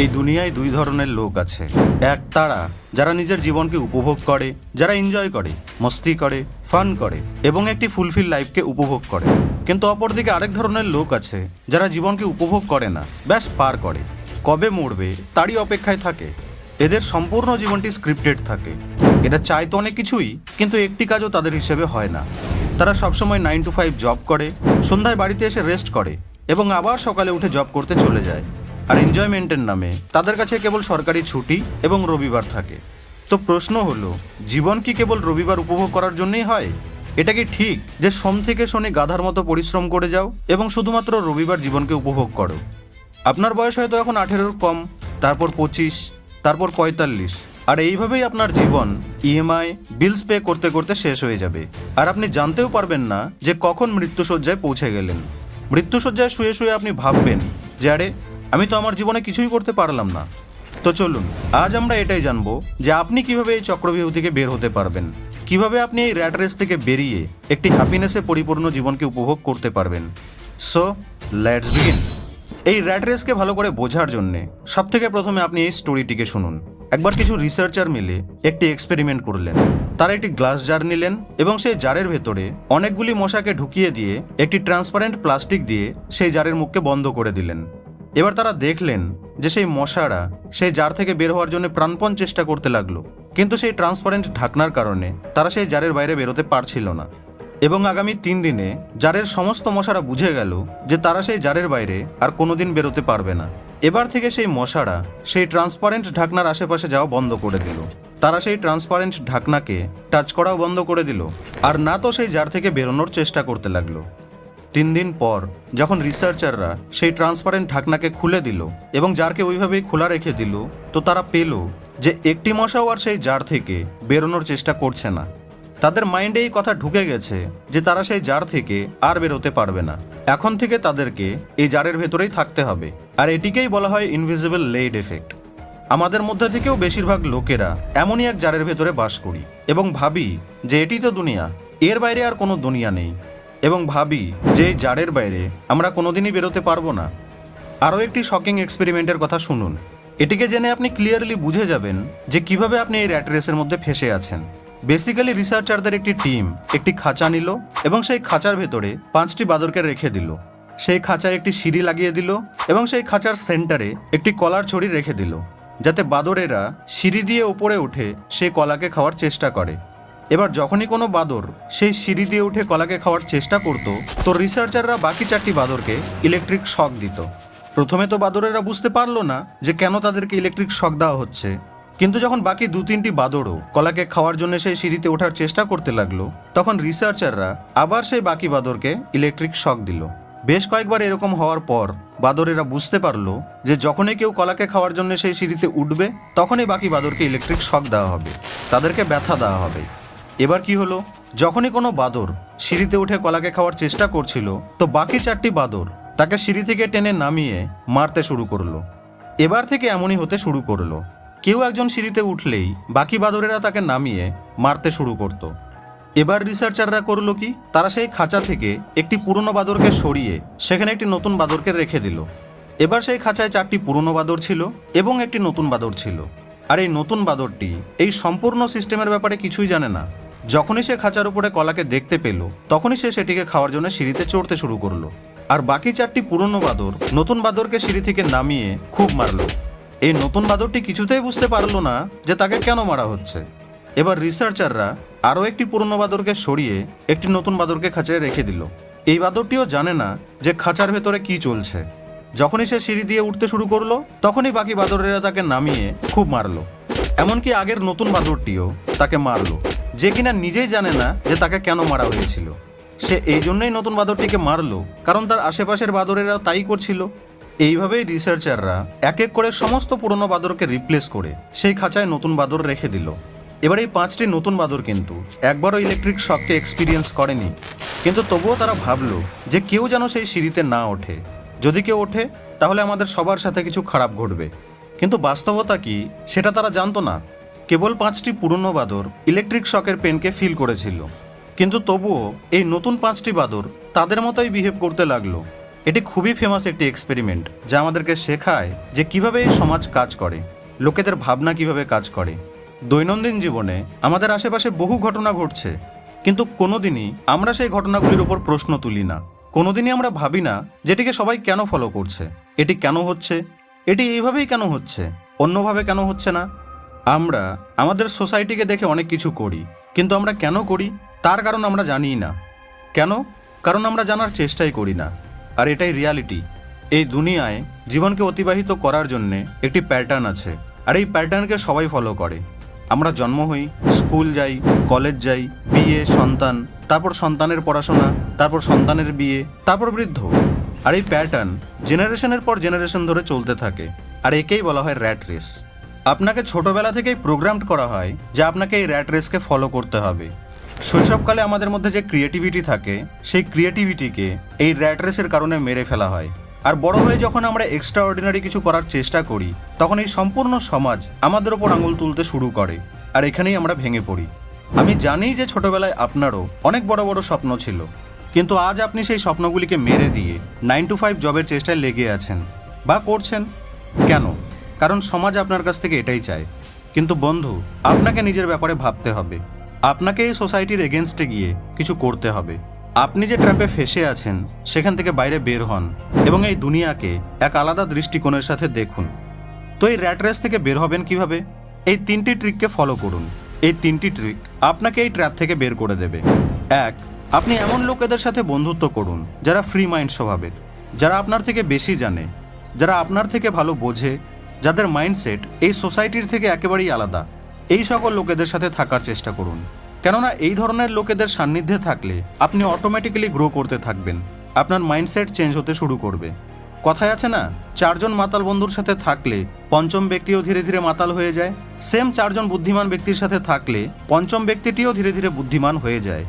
এই দুনিয়ায় দুই ধরনের লোক আছে। এক তারা, যারা নিজের জীবনকে উপভোগ করে, যারা এনজয় করে, মস্তি করে ফান করে, এবং একটি ফুলফিল লাইফকে উপভোগ করে। কিন্তু অপরদিকে আরেক ধরনের লোক আছে, যারা জীবনকে উপভোগ করে না, ব্যাস পার করে। কবে মরবে, তারই অপেক্ষায় থাকে। এদের সম্পূর্ণ জীবনটি স্ক্রিপ্টেড থাকে। এটা চায় তো অনেক কিছুই, কিন্তু একটি কাজও তাদের হিসেবে হয় না। তারা সবসময় নাইন টু ফাইভ জব করে, সন্ধ্যায় বাড়িতে এসে রেস্ট করে, এবং আবার সকালে উঠে জব করতে চলে যায়। আর এনজয়মেন্টের নামে তাদের কাছে কেবল সরকারি ছুটি এবং রবিবার থাকে। তো প্রশ্ন হলো, জীবন কি কেবল রবিবার উপভোগ করার জন্যই হয়? এটা কি ঠিক যে সোম থেকে শনি গাধার মতো পরিশ্রম করে যাও এবং শুধুমাত্র রবিবার জীবনকে উপভোগ করো? আপনার বয়স হয়তো এখন আঠেরোর কম, তারপর পঁচিশ, তারপর পঁয়তাল্লিশ, আর এইভাবেই আপনার জীবন ইএমআই বিলস পে করতে করতে শেষ হয়ে যাবে। আর আপনি জানতেও পারবেন না যে কখন মৃত্যুসজ্জায় পৌঁছে গেলেন। মৃত্যুসজ্জায় শুয়ে শুয়ে আপনি ভাববেন যে আরে আমি তো আমার জীবনে কিছুই করতে পারলাম না। তো চলুন, আজ আমরা এটাই জানব যে আপনি কীভাবে এই চক্রবিহু থেকে বের হতে পারবেন? কীভাবে আপনি এই র্যাট রেস থেকে বেরিয়ে একটি হ্যাপিনেসে পরিপূর্ণ জীবনকে উপভোগ করতে পারবেন? সো লেটস বিগিন এই র্যাট রেসকে ভালো করে বোঝার জন্যে সব থেকে প্রথমে আপনি এই স্টোরিটিকে শুনুন। একবার কিছু রিসার্চার মিলে একটি এক্সপেরিমেন্ট করলেন। তারা একটি গ্লাস জার নিলেন এবং সেই জারের ভেতরে অনেকগুলি মশাকে ঢুকিয়ে দিয়ে একটি ট্রান্সপারেন্ট প্লাস্টিক দিয়ে সেই জারের মুখকে বন্ধ করে দিলেন। এবার তারা দেখলেন যে সেই মশারা সেই জার থেকে বের হওয়ার জন্য প্রাণপণ চেষ্টা করতে লাগল। কিন্তু সেই ট্রান্সপারেন্ট ঢাকনার কারণে তারা সেই জারের বাইরে বেরোতে পারছিল না। এবং আগামী তিন দিনে জারের সমস্ত মশারা বুঝে গেল যে তারা সেই জারের বাইরে আর কোনোদিন বেরোতে পারবে না। এবার থেকে সেই মশারা সেই ট্রান্সপারেন্ট ঢাকনার আশেপাশে যাওয়া বন্ধ করে দিল। তারা সেই ট্রান্সপারেন্ট ঢাকনাকে টাচ করাও বন্ধ করে দিল। আর না তো সেই জার থেকে বেরোনোর চেষ্টা করতে লাগল। তিন দিন পর, যখন রিসার্চাররা সেই ট্রান্সপারেন্ট ঢাকনাকে খুলে দিল এবং জারকে ওইভাবেই খোলা রেখে দিল, তো তারা পেল যে একটি মশাও আর সেই জার থেকে বেরোনোর চেষ্টা করছে না। তাদের মাইন্ডে এই কথা ঢুকে গেছে যে তারা সেই জার থেকে আর বেরোতে পারবে না। এখন থেকে তাদেরকে এই জারের ভেতরেই থাকতে হবে। আর এটিকেই বলা হয় ইনভিজিবল লেড এফেক্ট আমাদের মধ্যে থেকেও বেশিরভাগ লোকেরা এমনই এক জারের ভেতরে বাস করি এবং ভাবি যে এটি তো দুনিয়া, এর বাইরে আর কোনো দুনিয়া নেই। এবং ভাবি যে জারের বাইরে আমরা কোনোদিনই বেরোতে পারব না। আরও একটি শকিং এক্সপেরিমেন্টের কথা শুনুন। এটিকে জেনে আপনি ক্লিয়ারলি বুঝে যাবেন যে কীভাবে আপনি এই র্যাট রেসের মধ্যে ফেসে আছেন। বেসিক্যালি রিসার্চারদের একটি টিম একটি খাঁচা নিল এবং সেই খাঁচার ভেতরে পাঁচটি বাদরকে রেখে দিল। সেই খাঁচায় একটি সিঁড়ি লাগিয়ে দিল এবং সেই খাঁচার সেন্টারে একটি কলার ছড়ি রেখে দিল, যাতে বাদরেরা সিঁড়ি দিয়ে উপরে উঠে সেই কলাকে খাওয়ার চেষ্টা করে। এবার যখনই কোনো বাদর সেই সিঁড়ি দিয়ে উঠে কলাকে খাওয়ার চেষ্টা করত, তো রিসার্চাররা বাকি চারটি বাদরকে ইলেকট্রিক শক দিত। প্রথমে তো বাদরেরা বুঝতে পারল না যে কেন তাদেরকে ইলেকট্রিক শক দেওয়া হচ্ছে। কিন্তু যখন বাকি দু তিনটি বাদরও কলাকে খাওয়ার জন্য সেই সিঁড়িতে ওঠার চেষ্টা করতে লাগল, তখন রিসার্চাররা আবার সেই বাকি বাদরকে ইলেকট্রিক শক দিল। বেশ কয়েকবার এরকম হওয়ার পর বাদরেরা বুঝতে পারল যে যখনই কেউ কলাকে খাওয়ার জন্য সেই সিঁড়িতে উঠবে, তখনই বাকি বাদরকে ইলেকট্রিক শক দেওয়া হবে। তাদেরকে ব্যথা দেওয়া হবে। এবার কি হলো? যখনই কোনো বাদর সিঁড়িতে উঠে কলাকে খাওয়ার চেষ্টা করছিল, তো বাকি চারটি বাদর তাকে সিঁড়ি থেকে টেনে নামিয়ে মারতে শুরু করল। এবার থেকে এমনই হতে শুরু করল। কেউ একজন সিঁড়িতে উঠলেই বাকি বাদরেরা তাকে নামিয়ে মারতে শুরু করত। এবার রিসার্চাররা করল কি? তারা সেই খাঁচা থেকে একটি পুরনো বাদরকে সরিয়ে সেখানে একটি নতুন বাদরকে রেখে দিল। এবার সেই খাঁচায় চারটি পুরনো বাদর ছিল এবং একটি নতুন বাদর ছিল। আর এই নতুন বাদরটি এই সম্পূর্ণ সিস্টেমের ব্যাপারে কিছুই জানে না। যখনই সে খাঁচার উপরে কলাকে দেখতে পেল, তখনই সে সেটিকে খাওয়ার জন্য সিঁড়িতে চড়তে শুরু করল। আর বাকি চারটি পুরনো বাদর নতুন বাদরকে সিঁড়ি থেকে নামিয়ে খুব মারলো। এই নতুন বাদরটি কিছুতেই বুঝতে পারল না যে তাকে কেন মারা হচ্ছে। এবার রিসার্চাররা আরও একটি পুরনো বাদরকে সরিয়ে একটি নতুন বাদরকে খাঁচায় রেখে দিল। এই বাদরটিও জানে না যে খাঁচার ভেতরে কি চলছে। যখনই সে সিঁড়ি দিয়ে উঠতে শুরু করল, তখনই বাকি বাদরেরা তাকে নামিয়ে খুব মারলো। এমনকি আগের নতুন বাদরটিও তাকে মারলো। যে কিনা নিজেই জানে না যে তাকে কেন মারা হয়েছিল। সে এই জন্যই নতুন বাঁদরটিকে মারলো, কারণ তার আশেপাশের বাঁদরেরা তাই করছিল। এইভাবেই রিসার্চাররা এক এক করে সমস্ত পুরনো বাঁদরকে রিপ্লেস করে সেই খাঁচায় নতুন বাঁদর রেখে দিল। এবার এই পাঁচটি নতুন বাঁদর কিন্তু একবারও ইলেকট্রিক শককে এক্সপিরিয়েন্স করেনি। কিন্তু তবুও তারা ভাবলো যে কেউ যেন সেই সিঁড়িতে না ওঠে। যদি কেউ ওঠে, তাহলে আমাদের সবার সাথে কিছু খারাপ ঘটবে। কিন্তু বাস্তবতা কি, সেটা তারা জানতো না। কেবল পাঁচটি পুরনো বাদর ইলেকট্রিক শকের পেনকে ফিল করেছিল। কিন্তু তবুও এই নতুন পাঁচটি বাদর তাদের মতোই বিহেভ করতে লাগল। এটি খুবই ফেমাস একটি এক্সপেরিমেন্ট যা আমাদেরকে শেখায় যে কীভাবে এই সমাজ কাজ করে, লোকেদের ভাবনা কীভাবে কাজ করে। দৈনন্দিন জীবনে আমাদের আশেপাশে বহু ঘটনা ঘটছে, কিন্তু কোনোদিনই আমরা সেই ঘটনাগুলির উপর প্রশ্ন তুলি না। কোনোদিনই আমরা ভাবি না যেটিকে সবাই কেন ফলো করছে, এটি কেন হচ্ছে, এটি এইভাবেই কেন হচ্ছে, অন্যভাবে কেন হচ্ছে না আমরা আমাদের সোসাইটিকে দেখে অনেক কিছু করি, কিন্তু আমরা কেন করি? তার কারণ আমরা জানি না। কেন? কারণ আমরা জানার চেষ্টাই করি না। আর এটাই রিয়ালিটি। এই দুনিয়ায় জীবনকে অতিবাহিত করার জন্যে একটি প্যাটার্ন আছে, আর এই প্যাটার্নকে সবাই ফলো করে। আমরা জন্ম হই, স্কুল যাই, কলেজ যাই, বিয়ে, সন্তান, তারপর সন্তানের পড়াশোনা, তারপর সন্তানের বিয়ে, তারপর বৃদ্ধ। আর এই প্যাটার্ন জেনারেশনের পর জেনারেশন ধরে চলতে থাকে, আর একেই বলা হয় র্যাট রেস। আপনাকে ছোটবেলা থেকেই প্রোগ্রামড করা হয় যে আপনাকে এই র্যাট রেসকে ফলো করতে হবে। শৈশবকালে আমাদের মধ্যে যে ক্রিয়েটিভিটি থাকে, সেই ক্রিয়েটিভিটিকে এই র্যাট রেসের কারণে মেরে ফেলা হয়। আর বড় হয়ে যখন আমরা এক্সট্রা অর্ডিনারি কিছু করার চেষ্টা করি, তখন এই সম্পূর্ণ সমাজ আমাদের ওপর আঙুল তুলতে শুরু করে, আর এখানেই আমরা ভেঙে পড়ি। আমি জানি যে ছোটবেলায় আপনারও অনেক বড় বড় স্বপ্ন ছিল, কিন্তু আজ আপনি সেই স্বপ্নগুলিকে মেরে দিয়ে নাইন টু ফাইভ জবের চেষ্টায় লেগে আছেন, বা করছেন, কেন? কারণ সমাজ আপনার কাছ থেকে এটাই চায়। কিন্তু বন্ধু, আপনাকে নিজের ব্যাপারে ভাবতে হবে। আপনাকে এই সোসাইটির এগেনস্টে গিয়ে কিছু করতে হবে। আপনি যে ট্র্যাপে ফেসে আছেন, সেখান থেকে বাইরে বের হন এবং এই দুনিয়াকে এক আলাদা দৃষ্টিকোণের সাথে দেখুন। তো এই র্যাট রেস থেকে বের হবেন কীভাবে? এই তিনটি ট্রিককে ফলো করুন। এই তিনটি ট্রিক আপনাকে এই ট্র্যাপ থেকে বের করে দেবে। এক, আপনি এমন লোকেদের সাথে বন্ধুত্ব করুন যারা ফ্রি মাইন্ড স্বভাবের, যারা আপনার থেকে বেশি জানে, যারা আপনার থেকে ভালো বোঝে যাদের মাইন্ডসেট এই সোসাইটির থেকে একেবারেই আলাদা। এই সকল লোকেদের সাথে থাকার চেষ্টা করুন। কেননা এই ধরনের লোকেদের সান্নিধ্যে থাকলে আপনি অটোমেটিক্যালি গ্রো করতে থাকবেন। আপনার মাইন্ডসেট চেঞ্জ হতে শুরু করবে। কথায় আছে না, চারজন মাতাল বন্ধুর সাথে থাকলে পঞ্চম ব্যক্তিও ধীরে ধীরে মাতাল হয়ে যায়। সেম চারজন বুদ্ধিমান ব্যক্তির সাথে থাকলে পঞ্চম ব্যক্তিটিও ধীরে ধীরে বুদ্ধিমান হয়ে যায়।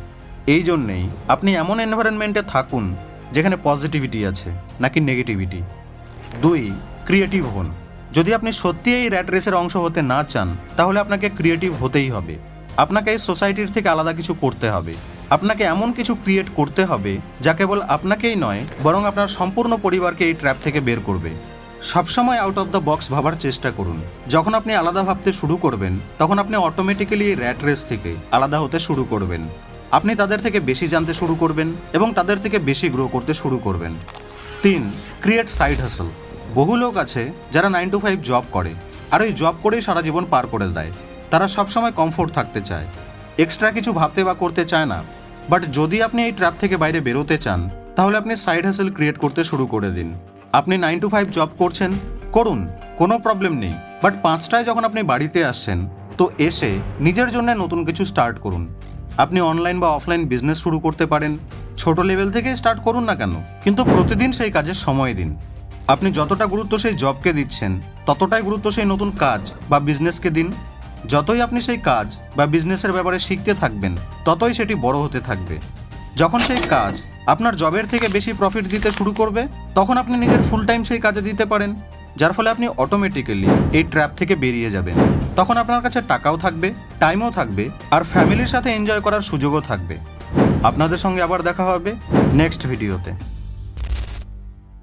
এই জন্যেই আপনি এমন এনভায়রনমেন্টে থাকুন, যেখানে পজিটিভিটি আছে, নাকি নেগেটিভিটি দুই ক্রিয়েটিভ হন। যদি আপনি সত্যি এই র্যাট রেসের অংশ হতে না চান, তাহলে আপনাকে ক্রিয়েটিভ হতেই হবে। আপনাকে এই সোসাইটির থেকে আলাদা কিছু করতে হবে। আপনাকে এমন কিছু ক্রিয়েট করতে হবে, যা কেবল আপনাকেই নয়, বরং আপনার সম্পূর্ণ পরিবারকে এই ট্র্যাপ থেকে বের করবে। সবসময় আউট অফ দ্য বক্স ভাবার চেষ্টা করুন। যখন আপনি আলাদা ভাবতে শুরু করবেন, তখন আপনি অটোমেটিক্যালি এই র্যাট রেস থেকে আলাদা হতে শুরু করবেন। আপনি তাদের থেকে বেশি জানতে শুরু করবেন এবং তাদের থেকে বেশি গ্রো করতে শুরু করবেন। তিন ক্রিয়েট সাইড হাসল বহু লোক আছে যারা নাইন টু ফাইভ জব করে, আর ওই জব করেই সারা জীবন পার করে দেয়। তারা সবসময় কমফোর্ট থাকতে চায়। এক্সট্রা কিছু ভাবতে বা করতে চায় না। বাট যদি আপনি এই ট্র্যাপ থেকে বাইরে বেরোতে চান, তাহলে আপনি সাইড হাসেল ক্রিয়েট করতে শুরু করে দিন। আপনি নাইন টু ফাইভ জব করছেন, করুন, কোনো প্রবলেম নেই। বাট পাঁচটায় যখন আপনি বাড়িতে আসছেন, তো এসে নিজের জন্য নতুন কিছু স্টার্ট করুন। আপনি অনলাইন বা অফলাইন বিজনেস শুরু করতে পারেন। ছোট লেভেল থেকে স্টার্ট করুন না কেন? কিন্তু প্রতিদিন সেই কাজের সময় দিন। আপনি যতটা গুরুত্ব সেই জবকে দিচ্ছেন, ততটাই গুরুত্ব সেই নতুন কাজ বা বিজনেসকে দিন। যতই আপনি সেই কাজ বা বিজনেসের ব্যাপারে শিখতে থাকবেন, ততই সেটি বড় হতে থাকবে। যখন সেই কাজ আপনার জবের থেকে বেশি প্রফিট দিতে শুরু করবে, তখন আপনি নিজের ফুল টাইম সেই কাজে দিতে পারেন, যার ফলে আপনি অটোমেটিক্যালি এই ট্র্যাপ থেকে বেরিয়ে যাবেন। তখন আপনার কাছে টাকাও থাকবে টাইমও থাকবে, আর ফ্যামিলির সাথে এনজয় করার সুযোগও থাকবে। আপনাদের সঙ্গে আবার দেখা হবে নেক্সট ভিডিওতে